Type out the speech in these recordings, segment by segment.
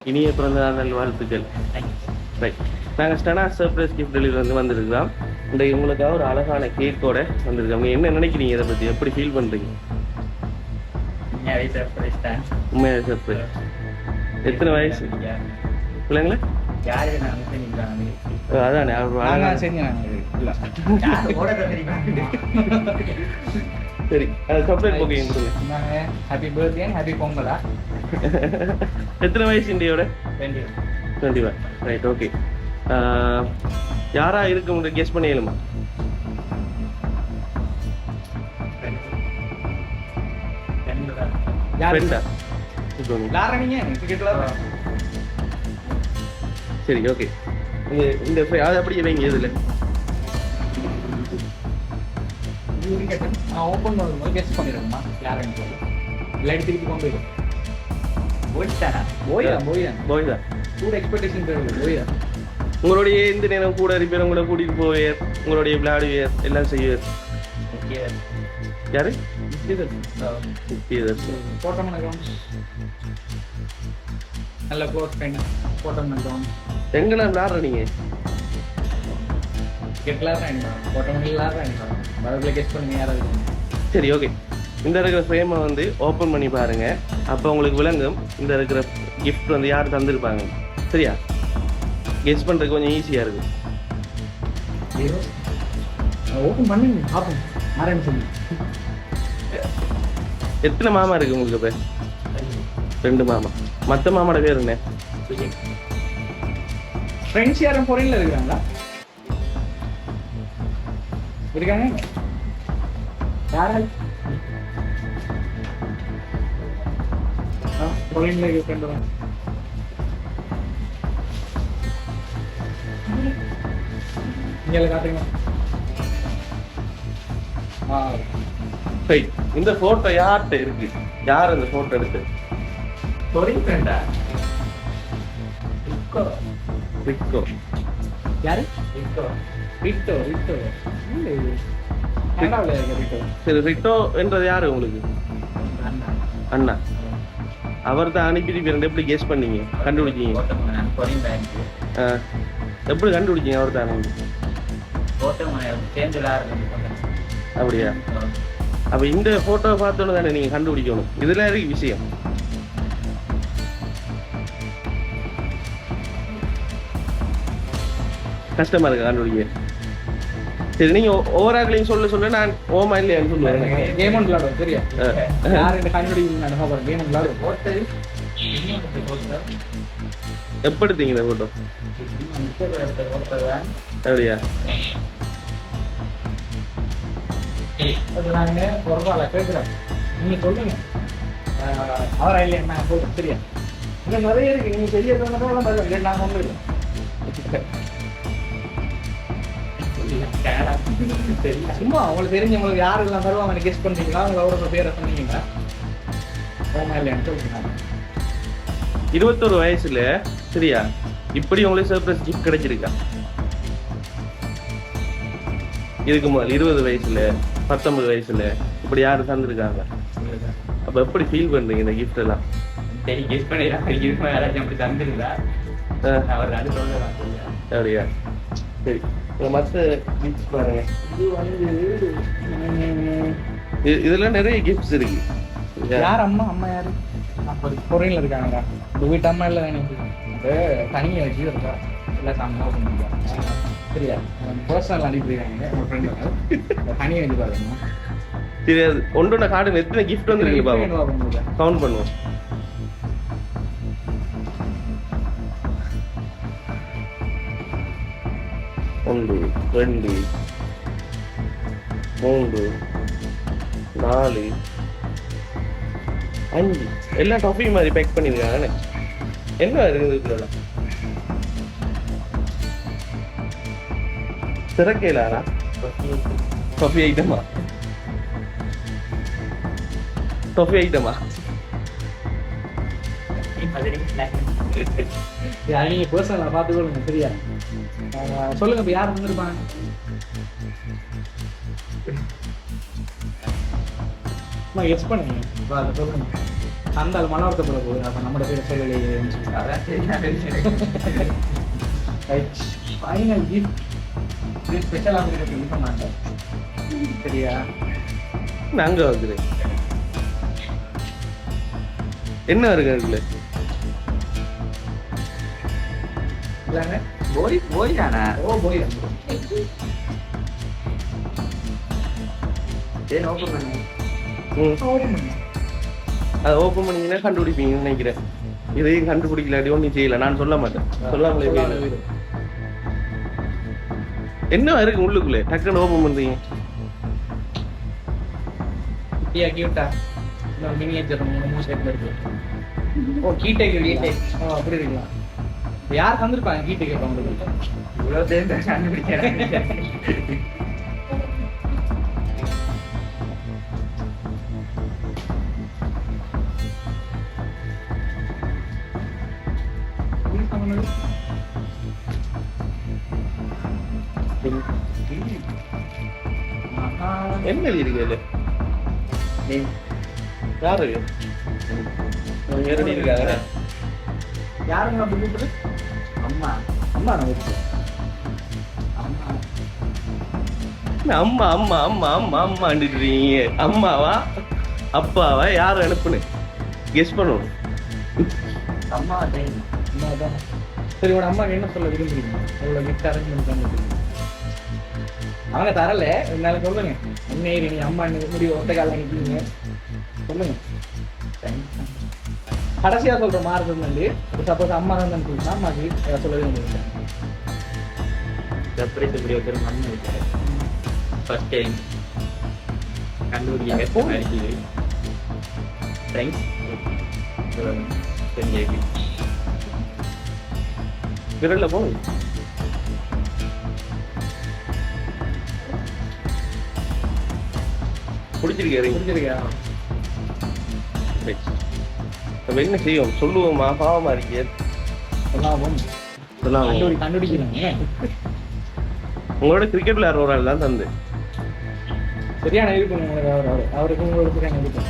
இனிய பிறந்த நாள் நல்வாழ்த்துக்கள். ரைட் நாங்கள் ஸ்டனா சர்ப்ரைஸ் கிஃப்ட் டெலிவரி வந்து வந்திருக்கிறோம். இன்றைக்கு உங்களுக்காக ஒரு அழகான கேக்கோட வந்திருக்கோம் நீங்கள் என்ன நினைக்கிறீங்க இதை பற்றி எப்படி ஃபீல் பண்ணுறீங்க உண்மையாக சர்ப்ரைஸ் எத்தனை வயசு? பிள்ளைங்களா? அதானே. சரி அது surprise okay happy birthday happy பொங்கலா? எத்தனை வயசு வேண்டிய டுவெண்ட்டி ஒன் ரைட் ஓகே யாரா இருக்கு உங்களுக்கு கெஸ் பண்ண கிரிக்கெட்ல சரி ஓகே இந்த அது அப்படியே வைங்க இதில். ஓப்பன் பண்ணும்போது கெஸ் பண்ணிடுங்கம்மா யாருன்னு சொல்லி இல்லாட்டி திருப்பி கொண்டு போயிடும் உங்களுடைய இந்த நேரம் கூட இருப்பேர் உங்களை கூட்டிட்டு போவேர். உங்களுடைய விளையாடுவேர். எல்லாம் செய்வார். யாரு? நல்ல க்ளோஸ் ஃப்ரெண்ட் போட்டோ அக்கௌண்ட் எங்கண்ணா விளையாடுற நீங்க? சரி ஓகே இந்த இருக்கிற ஃப்ரேமை வந்து ஓப்பன் பண்ணி பாருங்க. அப்போ உங்களுக்கு விளங்கும். இந்த இருக்கிற கிஃப்ட் வந்து யார் தந்திருப்பாங்க? சரியா? கெஸ் பண்ணுறதுக்கு கொஞ்சம் ஈஸியாக இருக்கும். ஓப்பன் பண்ணுங்க பார்ப்போம். யாருன்னு சொல்லி. எத்தனை மாமா இருக்கு உங்களுக்கு இப்போ ரெண்டு மாமா. மற்ற மாமாவோட பேர் என்ன? ஃப்ரெண்ட்ஸ் யாரும் பொறையில் இருக்கிறாங்களா இருக்காங்க. இங்கே காட்டுங்க. ஆ. சரி இந்த ஃபோட்டோ யார்கிட்ட இருக்கு? யார் அந்த ஃபோட்டோ எடுத்து? தொழில் ஃப்ரெண்டா ரிக்கோ யாரு? இப்போ ரிட்டோ ரிட்டோ சரி ரிட்டோ என்றது யாரு உங்களுக்கு? அண்ணா. அவர் தான் அனுப்பிட்டு எப்படி கெஸ் பண்ணீங்க? கண்டுபிடிச்சீங்க. எப்படி கண்டுபிடிச்சீங்க அவர் தான் அப்படியா? அப்ப இந்த போட்டோ பார்த்தோன்னு தானே நீங்க கண்டுபிடிக்கணும். இதுல இருக்கு விஷயம். கஷ்டமா இருக்கு கண்டுபிடிக்க சரி நீங்க ஓவராக்களையும் சொல்ல சொல்ல நான் ஓமா இல்லையான்னு சொல்லுவேன் கேம் கண்டுபிடிக்கணும் நான் பார்க்குறேன் கேம் ஒன்று விளாடுவோம் ஓட்டல் இன்னொரு ஓட்டல் எப்ப எடுத்தீங்க இந்த போட்டோ ஓட்டல் தான் அப்படியா நீங்கள் சொல்லுங்க. அவரா இல்லையா நான் போதும் சரியா? இன்னும் நிறைய இருக்கு நீங்கள் பெரிய நான் ஒன்றும் இல்லை தெரியல சும்மா உங்களுக்கு தெரிஞ்சவங்களுக்கு யார் எல்லாம் தருவாங்க கெஸ் பண்ணுறீங்களா அவங்க அவரோட பேரை சொன்னீங்களா? இல்லையான்னு சொல்லுங்க இருபத்தொரு வயசுல சரியா? இப்படி உங்களுக்கு சர்ப்ரைஸ் கிஃப்ட் கிடைச்சிருக்கா? இதுக்கு முதல் இருபது வயசுல பத்தொன்பது வயசுல இப்படி யாரும் தந்திருக்காங்க? அப்ப எப்படி ஃபீல் பண்றீங்க இந்த கிஃப்ட் எல்லாம்? சரி கெஸ் பண்ணிடலாம் யாராச்சும் அப்படி தந்துருந்தா அவர் அது சொல்லலாம் அப்படியா? சரி. இந்த மற்ற கிஃப்ட்ஸ் பாருங்க. இது வந்து உம், இது- இதுல நிறைய கிஃப்ட்ஸ் இருக்கு. யார் அம்மா? அம்மா யாரு? பொறையில் இருக்காங்கடா. இந்த வீட்டு அம்மா இல்லை எனக்கு தனியாக வச்சு இருக்கா? இல்லை அம்மா சரியா பர்சனல் அனுப்பிடுறாங்க ஒரு ஃப்ரெண்டு தனியாக வச்சு பாருங்க. சரி அது ஒன்றொன்ன கார்டு எத்தனை கிஃப்ட் வந்துருக்கு கவுண்ட் பண்ணுவோம். ஒன்று ரெண்டு மூன்று நாலு அஞ்சு. எல்லா டஃபி மாதிரி பேக் பண்ணியிருக்காங்க என்ன இருக்குது இதுல திறக்கலாரா ஐட்டமா டஃபி ஐட்டமா நீங்கள் பர்சனலாக பார்த்து கொள்ளுங்க சரியா? சொல்லுங்க இப்போ யார் வந்திருப்பாங்க? அம்மா எஸ் பண்ணுங்க. இப்போ அதை சொல்லுங்க. அந்த ஆள் மனவர்த்தப்பட போகுது. அப்போ நம்மளோட பேர் சொல்லலையேன்னு சொல்லி ஃபைனல் கிஃப்ட் இது ஸ்பெஷலாக உங்களுக்கு இருக்க மாட்டேன் சரியா? நாங்கள் வைக்கிறேன் என்ன இருக்கு இல்லைங்க போய் போய் தானே? ஓ போய் சரி ஓப்பன் பண்ணு ம். அதை ஓப்பன் பண்ணீங்கன்னா கண்டுபிடிப்பீங்கன்னு நினைக்கிறேன். இதையும் கண்டுபிடிக்கலாட்டி ஒன்றும் செய்யல. நான் சொல்ல மாட்டேன். சொல்லாமலே. என்ன இருக்கு உள்ளுக்குள்ளே? டக்குன்னு ஓப்பன் பண்றீங்க. கிட்டியா கியூட்டா மினியேச்சர் மூணு மூணு செட்ல இருக்கு. ஓ கீட்டே கீட்டே ஓ அப்படி இருக்கலாம் யார் தந்திருப்பாங்க? கீட்டே கேட்பாங்க இவ்வளோ சேர்ந்து கண்டுபிடிக்கிறேன் என்ன எழுதிருக்கு அதுல யாரு இருக்காங்க யாருங்க அப்படி கூப்பிடுறது அம்மா. அம்மா நான் வச்சு. அம்மா. அம்மா அம்மா அம்மா அம்மா அம்மாண்டுறீங்க அம்மாவா? அப்பாவா? யார் அனுப்புனு கெஸ் பண்ணுவோம். அம்மா டைம் அம்மா தான். சரி உன் அம்மா என்ன சொல்ல விரும்புறீங்க? அவ்வளோ கிஃப்ட் அரேஞ்ச்மெண்ட் பண்ணிட்டு அவங்க தரல. இருந்தாலும் சொல்லுங்க. என்ன நீ அம்மா என்ன முடிவு ஒத்த கால நிற்கிறீங்க சொல்லுங்க. கடைசியா சொல்ற மாறுறது வந்து சப்போஸ் அம்மா தான் சொல்லிட்டா அம்மாக்கு சொல்லவே முடியும் சர்ப்ரைஸ் இப்படி ஒருத்தர் மண் வைக்கிறேன் ஃபர்ஸ்ட் டைம் கண்டுபிடிக்க கஷ்டமா இருக்குது. தேங்க்ஸ் தெரிஞ்சு விரல்ல போங்க பிடிச்சிருக்காரு புரிஞ்சிருக்கா நம்ம என்ன செய்வோம் சொல்லுவோமா பாவமா இருக்கே. கண்டுபிடிக்கிறாங்க உங்களோட கிரிக்கெட் விளையாடுற ஒரு ஆள் தான் தந்து. சரியான இருக்கும் உங்களுக்கு அவர் அவர் அவருக்கு உங்களோட சரியான இருக்கும்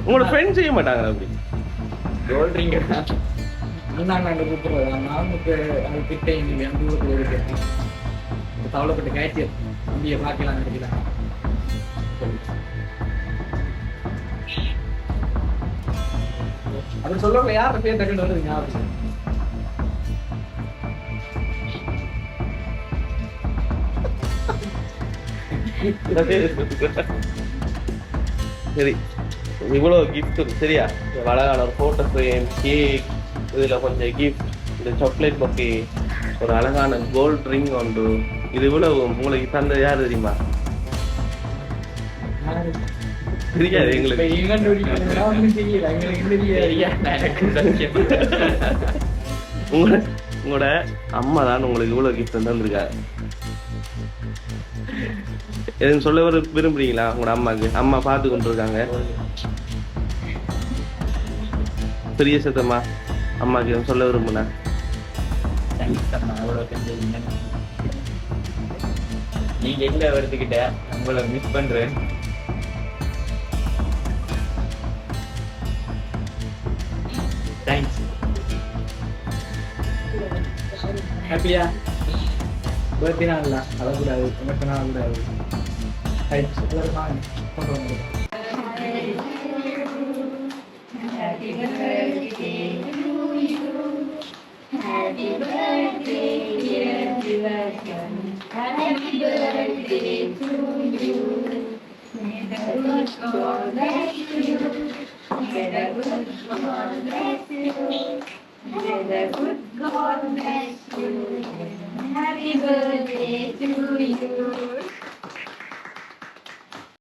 உங்களோட ஃப்ரெண்ட் செய்ய மாட்டாங்க அப்படி? கோல்ட் ரிங் முன்னாங்க அங்கே கூப்பிடுறது நானுக்கு அது கிட்ட அந்த இருக்கு? கவலைப்பட்டு காய்ச்சி தம்பியை பார்க்கலாம் நினைக்கிறாங்க அப்படி சொல்றவங்க யார் பேர் டக்குன்னு வருது ஞாபகம் சரி இவ்வளோ கிஃப்ட் சரியா? அழகான ஒரு ஃபோட்டோ ஃப்ரேம் கேக் இதில் கொஞ்சம் கிஃப்ட் இந்த சாக்லேட் பக்கி ஒரு அழகான கோல்ட் ரிங் ஒன்று இது இவ்வளவு உங்களுக்கு தந்தது யார் தெரியுமா? தெரியாது எங்களுக்கு. உங்களோட உங்களோட அம்மா தான் உங்களுக்கு இவ்வளோ கிஃப்ட் தந்திருக்காங்க எதுவும் சொல்ல வர விரும்புறீங்களா உங்களோட அம்மாக்கு? அம்மா பார்த்து கொண்டு இருக்காங்க பெரிய சத்தம்மா அம்மாக்கு எதுவும் சொல்ல விரும்புனா? நீங்க எங்க வருதுகிட்ட உங்களை மிஸ் பண்றேன். தேங்க்ஸ் ஹாப்பியா பர்த்டே நாள் இல்லை ரைட் எல்லாரும் வாங்க கொண்டு வந்து Happy birthday to you. Happy birthday, dear Divakar. Happy birthday to you. May the good God bless you. May the good God bless you. May the good God bless you. Happy birthday to you.